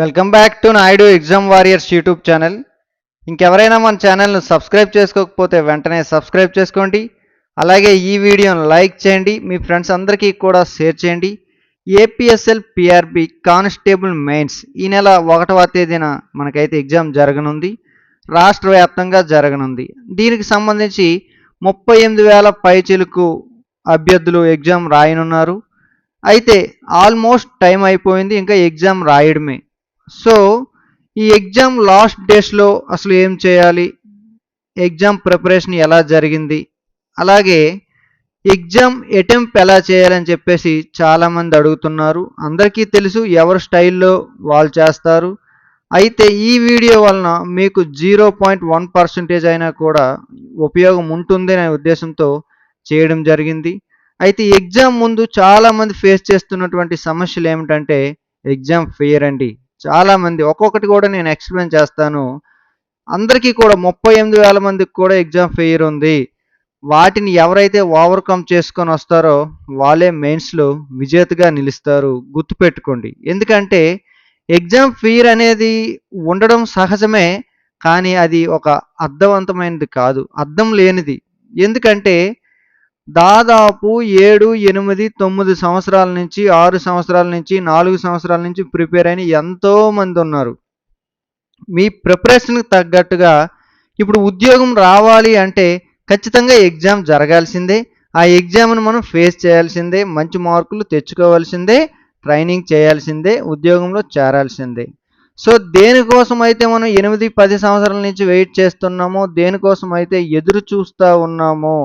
Welcome back to Naidu exam warriors YouTube channel ఇంకెవరైనా మన ఛానల్ను సబ్స్క్రైబ్ చేసుకోకపోతే వెంటనే సబ్స్క్రైబ్ చేసుకోండి. అలాగే ఈ వీడియోను లైక్ చేయండి. మీ ఫ్రెండ్స్ అందరికీ కూడా షేర్ చేయండి. ఏపీఎస్ఎల్ పిఆర్బి కానిస్టేబుల్ మెయిన్స్ ఈ నెల ఒకటవ తేదీన మనకైతే ఎగ్జామ్ జరగనుంది. రాష్ట్ర వ్యాప్తంగా జరగనుంది. దీనికి సంబంధించి ముప్పై ఎనిమిది వేల పైచిలకు అభ్యర్థులు ఎగ్జామ్ రాయనున్నారు. అయితే ఆల్మోస్ట్ టైం అయిపోయింది. ఇంకా ఎగ్జామ్ రాయడమే. సో ఈ ఎగ్జామ్ లాస్ట్ డేస్లో అసలు ఏం చేయాలి? ఎగ్జామ్ ప్రిపరేషన్ ఎలా జరిగింది? అలాగే ఎగ్జామ్ అటెంప్ట్ ఎలా చేయాలని చెప్పేసి చాలామంది అడుగుతున్నారు. అందరికీ తెలుసు ఎవరి స్టైల్లో వాళ్ళు చేస్తారు. అయితే ఈ వీడియో వలన మీకు జీరో పాయింట్ వన్ పర్సెంటేజ్ అయినా కూడా ఉపయోగం ఉంటుంది అనే ఉద్దేశంతో చేయడం జరిగింది. అయితే ఎగ్జామ్ ముందు చాలామంది ఫేస్ చేస్తున్నటువంటి సమస్యలు ఏమిటంటే ఎగ్జామ్ ఫెయిర్ అండి. చాలామంది ఒక్కొక్కటి కూడా నేను ఎక్స్ప్లెయిన్ చేస్తాను. అందరికీ కూడా ముప్పై ఎనిమిది వేల మందికి కూడా ఎగ్జామ్ ఫెయిర్ ఉంది. వాటిని ఎవరైతే ఓవర్కమ్ చేసుకొని వస్తారో వాళ్ళే మెయిన్స్లో విజేతగా నిలుస్తారు. గుర్తుపెట్టుకోండి. ఎందుకంటే ఎగ్జామ్ ఫీర్ అనేది ఉండడం సహజమే కానీ అది ఒక అర్థవంతమైనది కాదు. అర్థం లేనిది. ఎందుకంటే దాదాపు ఏడు ఎనిమిది తొమ్మిది సంవత్సరాల నుంచి ఆరు సంవత్సరాల నుంచి నాలుగు సంవత్సరాల నుంచి ప్రిపేర్ అయిన ఎంతోమంది ఉన్నారు. మీ ప్రిపరేషన్కి తగ్గట్టుగా ఇప్పుడు ఉద్యోగం రావాలి అంటే ఖచ్చితంగా ఎగ్జామ్ జరగాల్సిందే. ఆ ఎగ్జామ్ను మనం ఫేస్ చేయాల్సిందే మంచి మార్కులు తెచ్చుకోవాల్సిందే ట్రైనింగ్ చేయాల్సిందే ఉద్యోగంలో చేరాల్సిందే. సో దేనికోసం అయితే మనం ఎనిమిది పది సంవత్సరాల నుంచి వెయిట్ చేస్తున్నామో దేనికోసం అయితే ఎదురు చూస్తూ ఉన్నామో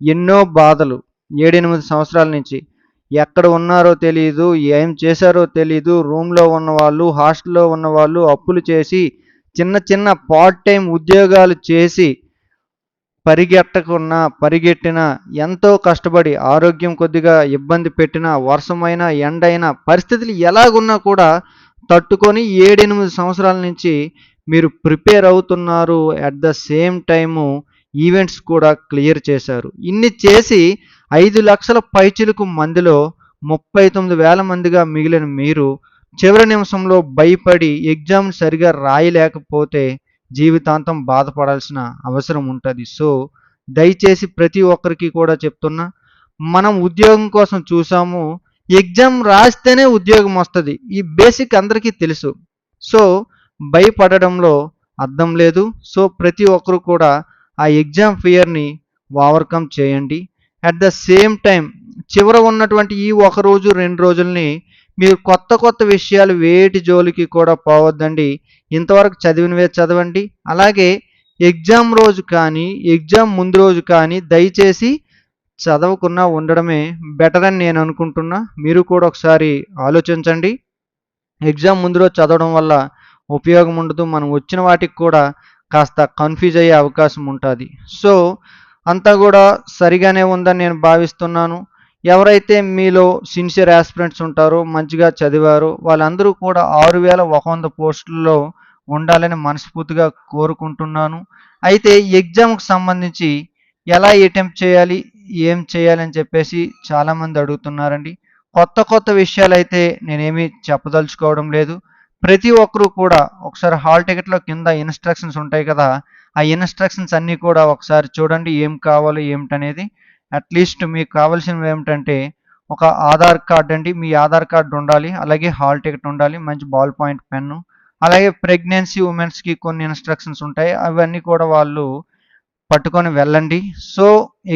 ఎన్నో బాధలు. ఏడెనిమిది సంవత్సరాల నుంచి ఎక్కడ ఉన్నారో తెలియదు ఏం చేశారో తెలియదు రూమ్లో ఉన్నవాళ్ళు హాస్టల్లో ఉన్నవాళ్ళు అప్పులు చేసి చిన్న చిన్న పార్ట్ టైం ఉద్యోగాలు చేసి పరిగెట్టకున్నా పరిగెట్టినా ఎంతో కష్టపడి ఆరోగ్యం కొద్దిగా ఇబ్బంది పెట్టినా వర్షమైనా ఎండైనా పరిస్థితులు ఎలాగున్నా కూడా తట్టుకొని ఏడెనిమిది సంవత్సరాల నుంచి మీరు ప్రిపేర్ అవుతున్నారు. At the same time events కూడా క్లియర్ చేశారు. ఇన్ని చేసి ఐదు లక్షల పైచిలకు మందిలో ముప్పై తొమ్మిది వేల మందిగా మిగిలిన మీరు చివరి నిమిషంలో భయపడి ఎగ్జామ్ సరిగా రాయలేకపోతే జీవితాంతం బాధపడాల్సిన అవసరం ఉంటుంది. సో దయచేసి ప్రతి ఒక్కరికి కూడా చెప్తున్నా మనం ఉద్యోగం కోసం చూసాము ఎగ్జామ్ రాస్తేనే ఉద్యోగం వస్తుంది. ఈ బేసిక్ అందరికీ తెలుసు. సో భయపడడంలో అర్థం లేదు. సో ప్రతి ఒక్కరు కూడా ఆ ఎగ్జామ్ ఫియర్ని ఓవర్కమ్ చేయండి. అట్ ద సేమ్ టైం చివర ఉన్నటువంటి ఈ ఒక రోజు రెండు రోజుల్ని మీరు కొత్త కొత్త విషయాలు వేటి జోలికి కూడా పోవద్దండి. ఇంతవరకు చదివినవే చదవండి. అలాగే ఎగ్జామ్ రోజు కానీ ఎగ్జామ్ ముందు రోజు కానీ దయచేసి చదవకుండా ఉండడమే బెటర్ అని నేను అనుకుంటున్నా. మీరు కూడా ఒకసారి ఆలోచించండి. ఎగ్జామ్ ముందు రోజు చదవడం వల్ల ఉపయోగం ఉండదు. మనం వచ్చిన వాటికి కూడా కాస్త కన్ఫ్యూజ్ అయ్యే అవకాశం ఉంటుంది. సో అంతా కూడా సరిగానే ఉందని నేను భావిస్తున్నాను. ఎవరైతే మీలో సిన్సియర్ ఆస్పిరెంట్స్ ఉంటారో మంచిగా చదివారో వాళ్ళందరూ కూడా ఆరు వేల ఒక వంద పోస్టుల్లో ఉండాలని మనస్ఫూర్తిగా కోరుకుంటున్నాను. అయితే ఎగ్జామ్కి సంబంధించి ఎలా అటెంప్ట్ చేయాలి ఏం చేయాలని చెప్పేసి చాలామంది అడుగుతున్నారండి. కొత్త కొత్త విషయాలు అయితే నేనేమీ చెప్పదలుచుకోవడం లేదు. ప్రతి ఒక్కరూ కూడా ఒకసారి హాల్ టికెట్లో కింద ఇన్స్ట్రక్షన్స్ ఉంటాయి కదా ఆ ఇన్స్ట్రక్షన్స్ అన్నీ కూడా ఒకసారి చూడండి ఏం కావాలో ఏమిటనేది. అట్లీస్ట్ మీకు కావాల్సినవి ఏమిటంటే ఒక ఆధార్ కార్డ్ అండి మీ ఆధార్ కార్డు ఉండాలి అలాగే హాల్ టికెట్ ఉండాలి మంచి బాల్ పాయింట్ పెన్ను అలాగే ప్రెగ్నెన్సీ ఉమెన్స్కి కొన్ని ఇన్స్ట్రక్షన్స్ ఉంటాయి అవన్నీ కూడా వాళ్ళు పట్టుకొని వెళ్ళండి. సో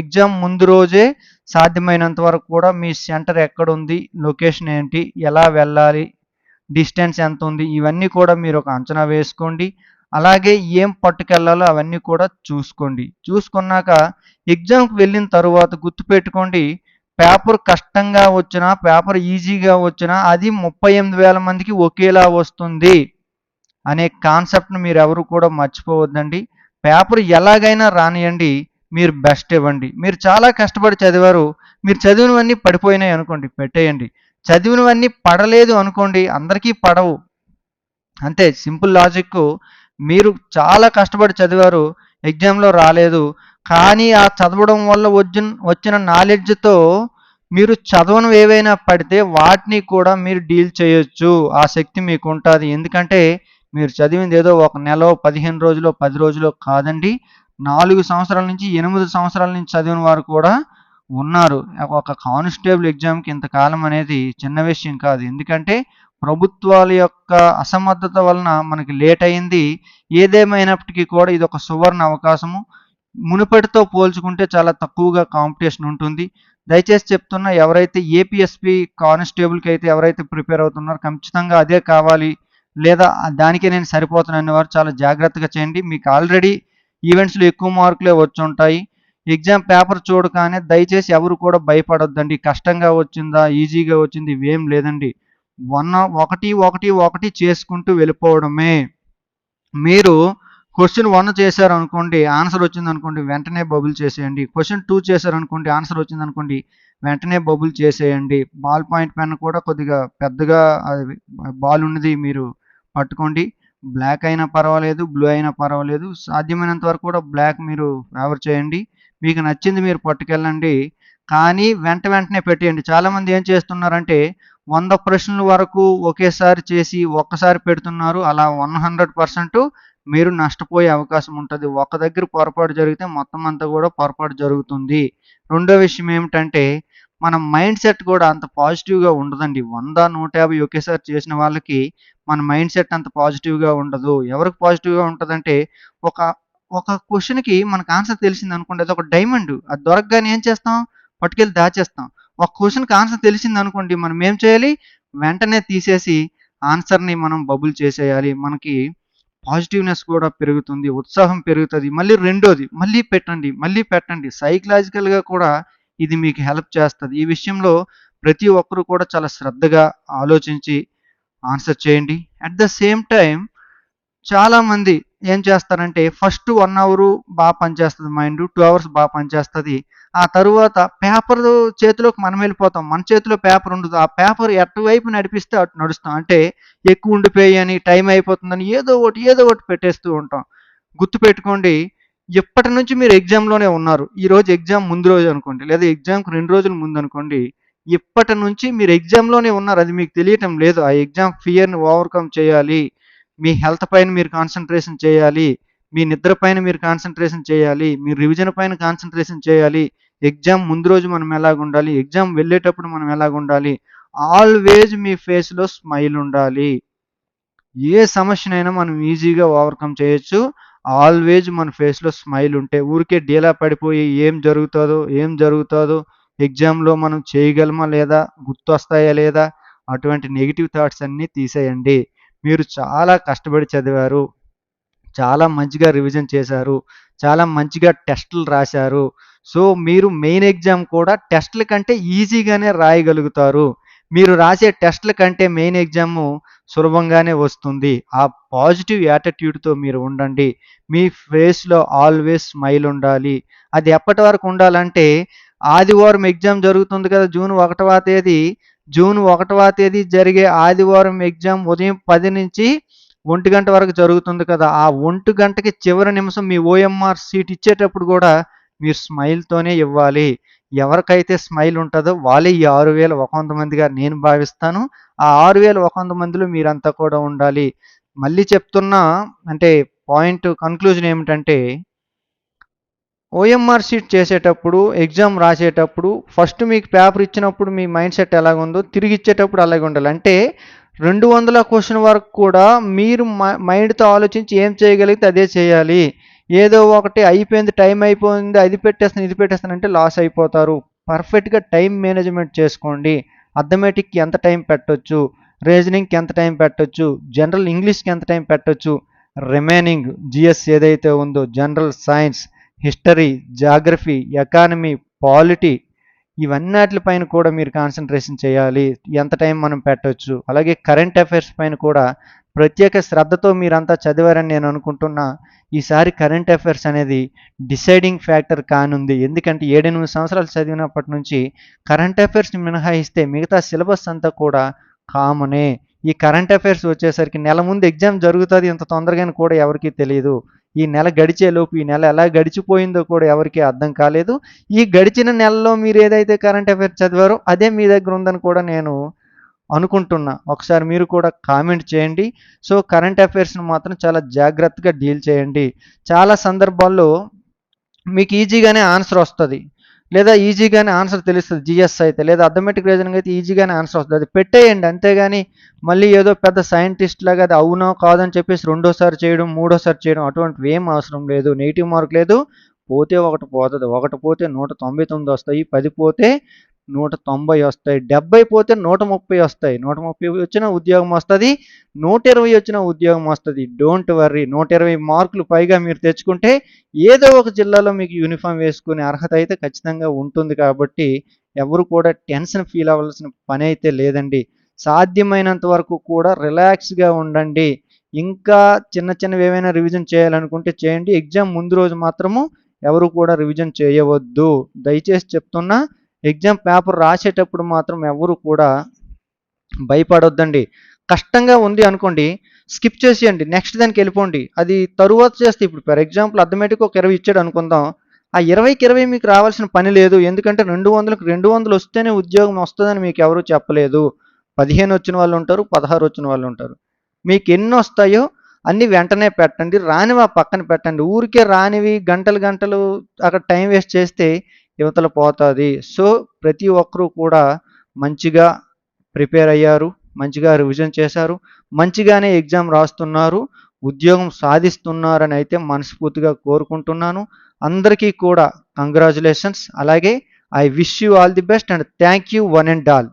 ఎగ్జామ్ ముందు రోజే సాధ్యమైనంత వరకు కూడా మీ సెంటర్ ఎక్కడ ఉంది లొకేషన్ ఏంటి ఎలా వెళ్ళాలి డిస్టెన్స్ ఎంత ఉంది ఇవన్నీ కూడా మీరు ఒక అంచనా వేసుకోండి. అలాగే ఏం పట్టుకెళ్ళాలో అవన్నీ కూడా చూసుకోండి. చూసుకున్నాక ఎగ్జామ్కి వెళ్ళిన తర్వాత గుర్తుపెట్టుకోండి పేపర్ కష్టంగా వచ్చినా పేపర్ ఈజీగా వచ్చినా అది ముప్పై ఎనిమిది వేల మందికి ఒకేలా వస్తుంది అనే కాన్సెప్ట్ని మీరు ఎవరు కూడా మర్చిపోవద్దండి. పేపర్ ఎలాగైనా రానియండి మీరు బెస్ట్ ఇవ్వండి. మీరు చాలా కష్టపడి చదివారు మీరు చదివినవన్నీ పడిపోయినాయి అనుకోండి పెట్టేయండి. చదివినవన్నీ పడలేదు అనుకోండి అందరికీ పడవు. అంతే సింపుల్ లాజిక్ మీరు చాలా కష్టపడి చదివారు ఎగ్జామ్లో రాలేదు. కానీ ఆ చదవడం వల్ల వచ్చిన వచ్చిన నాలెడ్జ్తో మీరు చదవను ఏవైనా పడితే వాటిని కూడా మీరు డీల్ చేయొచ్చు. ఆ శక్తి మీకు ఉంటుంది. ఎందుకంటే మీరు చదివింది ఏదో ఒక నెల పదిహేను రోజులు పది రోజులు కాదండి. నాలుగు సంవత్సరాల నుంచి ఎనిమిది సంవత్సరాల నుంచి చదివిన వారు కూడా ఉన్నారు. ఒక కానిస్టేబుల్ ఎగ్జామ్కి ఇంతకాలం అనేది చిన్న విషయం కాదు. ఎందుకంటే ప్రభుత్వాల యొక్క అసమర్థత వలన మనకి లేట్ అయింది. ఏదేమైనప్పటికీ కూడా ఇది ఒక సువర్ణ అవకాశము. మునుపటితో పోల్చుకుంటే చాలా తక్కువగా కాంపిటీషన్ ఉంటుంది. దయచేసి చెప్తున్నా ఎవరైతే ఏపీఎస్పి కానిస్టేబుల్కి అయితే ఎవరైతే ప్రిపేర్ అవుతున్నారో ఖచ్చితంగా అదే కావాలి. లేదా దానికే నేను సరిపోతున్నాను వారు చాలా జాగ్రత్తగా చేయండి. మీకు ఆల్రెడీ ఈవెంట్స్లో ఎక్కువ మార్కులే వచ్చి ఉంటాయి. ఎగ్జామ్ పేపర్ చూడగానే దయచేసి ఎవరు కూడా భయపడొద్దండి. కష్టంగా వచ్చిందా ఈజీగా వచ్చింది ఇవేం లేదండి. వన్ ఒకటి ఒకటి ఒకటి చేసుకుంటూ వెళ్ళిపోవడమే. మీరు క్వశ్చన్ వన్ చేశారు అనుకోండి ఆన్సర్ వచ్చింది అనుకోండి వెంటనే బబుల్ చేసేయండి. క్వశ్చన్ టూ చేశారు అనుకోండి ఆన్సర్ వచ్చింది అనుకోండి వెంటనే బబుల్ చేసేయండి. బాల్ పాయింట్ పెన్ కూడా కొద్దిగా పెద్దగా బాల్ ఉన్నది మీరు పట్టుకోండి. బ్లాక్ అయినా పర్వాలేదు బ్లూ అయినా పర్వాలేదు. సాధ్యమైనంత వరకు కూడా బ్లాక్ మీరు ఫేవర్ చేయండి. మీకు నచ్చింది మీరు పట్టుకెళ్ళండి. కానీ వెంట వెంటనే పెట్టేయండి. చాలామంది ఏం చేస్తున్నారంటే వంద ప్రశ్నల వరకు ఒకేసారి చేసి ఒక్కసారి పెడుతున్నారు. అలా వన్ హండ్రెడ్ పర్సెంట్ మీరు నష్టపోయే అవకాశం ఉంటుంది. ఒక దగ్గర పొరపాటు జరిగితే మొత్తం అంతా కూడా పొరపాటు జరుగుతుంది. రెండో విషయం ఏమిటంటే మన మైండ్ సెట్ కూడా అంత పాజిటివ్గా ఉండదండి. వంద నూట యాభై ఒకేసారి చేసిన వాళ్ళకి మన మైండ్ సెట్ అంత పాజిటివ్గా ఉండదు. ఎవరికి పాజిటివ్గా ఉంటుందంటే ఒక ఒక క్వశ్చన్కి మనకు ఆన్సర్ తెలిసింది అనుకోండి అది ఒక డైమండ్ అది దొరకగానే ఏం చేస్తాం? పట్టుకెళ్ళి దాచేస్తాం. ఒక క్వశ్చన్కి ఆన్సర్ తెలిసింది అనుకోండి మనం ఏం చేయాలి? వెంటనే తీసేసి ఆన్సర్ని మనం బబుల్ చేసేయాలి. మనకి పాజిటివ్నెస్ కూడా పెరుగుతుంది ఉత్సాహం పెరుగుతుంది. మళ్ళీ రెండోది మళ్ళీ పెట్టండి మళ్ళీ పెట్టండి. సైకలాజికల్గా కూడా ఇది మీకు హెల్ప్ చేస్తుంది. ఈ విషయంలో ప్రతి ఒక్కరూ కూడా చాలా శ్రద్ధగా ఆలోచించి ఆన్సర్ చేయండి. అట్ ద సేమ్ టైం చాలామంది ఏం చేస్తారంటే ఫస్ట్ వన్ అవర్ బాగా పనిచేస్తుంది మైండ్ టూ అవర్స్ బాగా పనిచేస్తుంది. ఆ తరువాత పేపర్ చేతిలోకి మనం వెళ్ళిపోతాం. మన చేతిలో పేపర్ ఉండదు. ఆ పేపర్ ఎటువైపు నడిపిస్తే అటు నడుస్తాం. అంటే ఎక్కువ ఉండిపోయి అని టైం అయిపోతుందని ఏదో ఒకటి ఏదో ఒకటి పెట్టేస్తూ ఉంటాం. గుర్తుపెట్టుకోండి ఎప్పటి నుంచి మీరు ఎగ్జామ్లోనే ఉన్నారు. ఈ రోజు ఎగ్జామ్ ముందు రోజు అనుకోండి. లేదా ఎగ్జామ్కి రెండు రోజుల ముందు అనుకోండి ఇప్పటి నుంచి మీరు ఎగ్జామ్లోనే ఉన్నారు. అది మీకు తెలియటం లేదు. ఆ ఎగ్జామ్ ఫియర్ని ఓవర్కమ్ చేయాలి. మీ హెల్త్ పైన మీరు కాన్సన్ట్రేషన్ చేయాలి మీ నిద్ర పైన మీరు కాన్సన్ట్రేషన్ చేయాలి మీ రివిజన్ పైన కాన్సన్ట్రేషన్ చేయాలి ఎగ్జామ్ ముందు రోజు మనం ఎలాగ ఉండాలి ఎగ్జామ్ వెళ్ళేటప్పుడు మనం ఎలాగ ఉండాలి ఆల్వేజ్ మీ ఫేస్లో స్మైల్ ఉండాలి. ఏ సమస్యనైనా మనం ఈజీగా ఓవర్కమ్ చేయొచ్చు. ఆల్వేజ్ మన ఫేస్లో స్మైల్ ఉంటే ఊరికే డీలా పడిపోయి ఏం జరుగుతుందో ఏం జరుగుతుందో ఎగ్జామ్లో మనం చేయగలమా లేదా గుర్తొస్తాయా లేదా అటువంటి నెగిటివ్ థాట్స్ అన్నీ తీసేయండి. మీరు చాలా కష్టపడి చదివారు చాలా మంచిగా రివిజన్ చేశారు చాలా మంచిగా టెస్టులు రాశారు. సో మీరు మెయిన్ ఎగ్జామ్ కూడా టెస్టుల కంటే ఈజీగానే రాయగలుగుతారు. మీరు రాసే టెస్టుల కంటే మెయిన్ ఎగ్జామ్ సులభంగానే వస్తుంది. ఆ పాజిటివ్ యాటిట్యూడ్తో మీరు ఉండండి. మీ ఫేస్లో ఆల్వేస్ స్మైల్ ఉండాలి. అది ఎప్పటి వరకు ఉండాలంటే ఆదివారం ఎగ్జామ్ జరుగుతుంది కదా జూన్ ఒకటవ తేదీ జూన్ ఒకటవ తేదీ జరిగే ఆదివారం ఎగ్జామ్ ఉదయం పది నుంచి ఒంటి గంట వరకు జరుగుతుంది కదా. ఆ ఒంటి గంటకి చివరి నిమిషం మీ ఓఎంఆర్ సీట్ ఇచ్చేటప్పుడు కూడా మీరు స్మైల్తోనే ఇవ్వాలి. ఎవరికైతే స్మైల్ ఉంటుందో వాళ్ళే ఈ ఆరు వేల ఒక వంద మందిగా నేను భావిస్తాను. ఆ ఆరు వేల ఒక వంద మందిలో మీరంతా కూడా ఉండాలి. మళ్ళీ చెప్తున్నా అంటే పాయింట్ కన్క్లూజన్ ఏమిటంటే ఓఎంఆర్ షీట్ చేసేటప్పుడు ఎగ్జామ్ రాసేటప్పుడు ఫస్ట్ మీకు పేపర్ ఇచ్చినప్పుడు మీ మైండ్ సెట్ ఎలాగుందో తిరిగి ఇచ్చేటప్పుడు అలాగే ఉండాలి. అంటే రెండు వందల క్వశ్చన్ వరకు కూడా మీరు మైండ్తో ఆలోచించి ఏం చేయగలిగితే అదే చేయాలి. ఏదో ఒకటి అయిపోయింది టైం అయిపోయింది అది పెట్టేస్తాను ఇది పెట్టేస్తాను అంటే లాస్ అయిపోతారు. పర్ఫెక్ట్గా టైం మేనేజ్మెంట్ చేసుకోండి. అథమెటిక్కి ఎంత టైం పెట్టొచ్చు? రీజనింగ్కి ఎంత టైం పెట్టొచ్చు? జనరల్ ఇంగ్లీష్కి ఎంత టైం పెట్టొచ్చు? రిమైనింగ్ జిఎస్ ఏదైతే ఉందో general science history geography economy polity ఇవన్నిటిపైన కూడా మీరు కాన్సన్ట్రేషన్ చేయాలి. ఎంత టైం మనం పెట్టవచ్చు అలాగే కరెంట్ అఫైర్స్ పైన కూడా ప్రత్యేక శ్రద్ధతో మీరంతా చదివారని నేను అనుకుంటున్నా. ఈసారి కరెంట్ అఫైర్స్ అనేది డిసైడింగ్ ఫ్యాక్టర్ కానుంది. ఎందుకంటే ఏడెనిమిది సంవత్సరాలు చదివినప్పటి నుంచి కరెంట్ అఫైర్స్ని మినహాయిస్తే మిగతా సిలబస్ అంతా కూడా కామనే. ఈ కరెంట్ అఫైర్స్ వచ్చేసరికి నెల ముందు ఎగ్జామ్ జరుగుతుంది. ఇంత తొందరగానే కూడా ఎవరికీ తెలియదు ఈ నెల గడిచేలోపు ఈ నెల ఎలా గడిచిపోయిందో కూడా ఎవరికీ అర్థం కాలేదు. ఈ గడిచిన నెలలో మీరు ఏదైతే కరెంట్ అఫైర్స్ చదివారో అదే మీ దగ్గర ఉందని కూడా నేను అనుకుంటున్నా. ఒకసారి మీరు కూడా కామెంట్ చేయండి. సో కరెంట్ అఫైర్స్ని మాత్రం చాలా జాగ్రత్తగా డీల్ చేయండి. చాలా సందర్భాల్లో మీకు ఈజీగానే ఆన్సర్ వస్తుంది. లేదా ఈజీగానే ఆన్సర్ తెలుస్తుంది జిఎస్ అయితే లేదా అథమెటిక్ రీజనింగ్ అయితే ఈజీగానే ఆన్సర్ వస్తుంది. అది పెట్టేయండి అంతేగాని మళ్ళీ ఏదో పెద్ద సైంటిస్ట్ లాగా అది అవునో కాదని చెప్పేసి రెండోసారి చేయడం మూడోసారి చేయడం అటువంటివి ఏం అవసరం లేదు. నెగిటివ్ మార్క్ లేదు పోతే ఒకటి పోతుంది. ఒకటి పోతే నూట తొంభై తొమ్మిది వస్తాయి పది పోతే నూట తొంభై వస్తాయి. డెబ్బై పోతే నూట ముప్పై వస్తాయి. నూట ముప్పై వచ్చిన ఉద్యోగం వస్తుంది. నూట ఇరవై వచ్చిన ఉద్యోగం వస్తుంది. డోంట్ వర్రీ నూట ఇరవై మార్కులు పైగా మీరు తెచ్చుకుంటే ఏదో ఒక జిల్లాలో మీకు యూనిఫామ్ వేసుకునే అర్హత అయితే ఖచ్చితంగా ఉంటుంది కాబట్టి ఎవరు కూడా టెన్షన్ ఫీల్ అవ్వాల్సిన పని అయితే లేదండి. సాధ్యమైనంత వరకు కూడా రిలాక్స్గా ఉండండి. ఇంకా చిన్న చిన్నవి ఏమైనా రివిజన్ చేయాలనుకుంటే చేయండి. ఎగ్జామ్ ముందు రోజు మాత్రము ఎవరు కూడా రివిజన్ చేయవద్దు. దయచేసి చెప్తున్నా ఎగ్జామ్ పేపర్ రాసేటప్పుడు మాత్రం ఎవరు కూడా భయపడొద్దండి. కష్టంగా ఉంది అనుకోండి స్కిప్ చేసేయండి నెక్స్ట్ దానికి వెళ్ళిపోండి. అది తరువాత చేస్తే ఇప్పుడు ఫర్ ఎగ్జాంపుల్ అర్థమేటిక్ ఒక ఇరవై ఇచ్చాడు అనుకుందాం. ఆ ఇరవైకి ఇరవై మీకు రావాల్సిన పని లేదు. ఎందుకంటే రెండు వందలకు రెండు వందలు వస్తేనే ఉద్యోగం వస్తుందని మీకు ఎవరు చెప్పలేదు. పదిహేను వచ్చిన వాళ్ళు ఉంటారు పదహారు వచ్చిన వాళ్ళు ఉంటారు. మీకు ఎన్ని వస్తాయో అన్నీ వెంటనే పెట్టండి. రానివి ఆ పక్కన పెట్టండి. ఊరికే రానివి గంటలు గంటలు అక్కడ టైం వేస్ట్ చేస్తే ఇవతల పోతుంది. సో ప్రతి ఒక్కరూ కూడా మంచిగా ప్రిపేర్ అయ్యారు మంచిగా రివిజన్ చేశారు మంచిగానే ఎగ్జామ్ రాస్తున్నారు ఉద్యోగం సాధిస్తున్నారని అయితే మనస్ఫూర్తిగా కోరుకుంటున్నాను. అందరికీ కూడా కంగ్రాచులేషన్స్. అలాగే I wish you all the best and thank you one and all.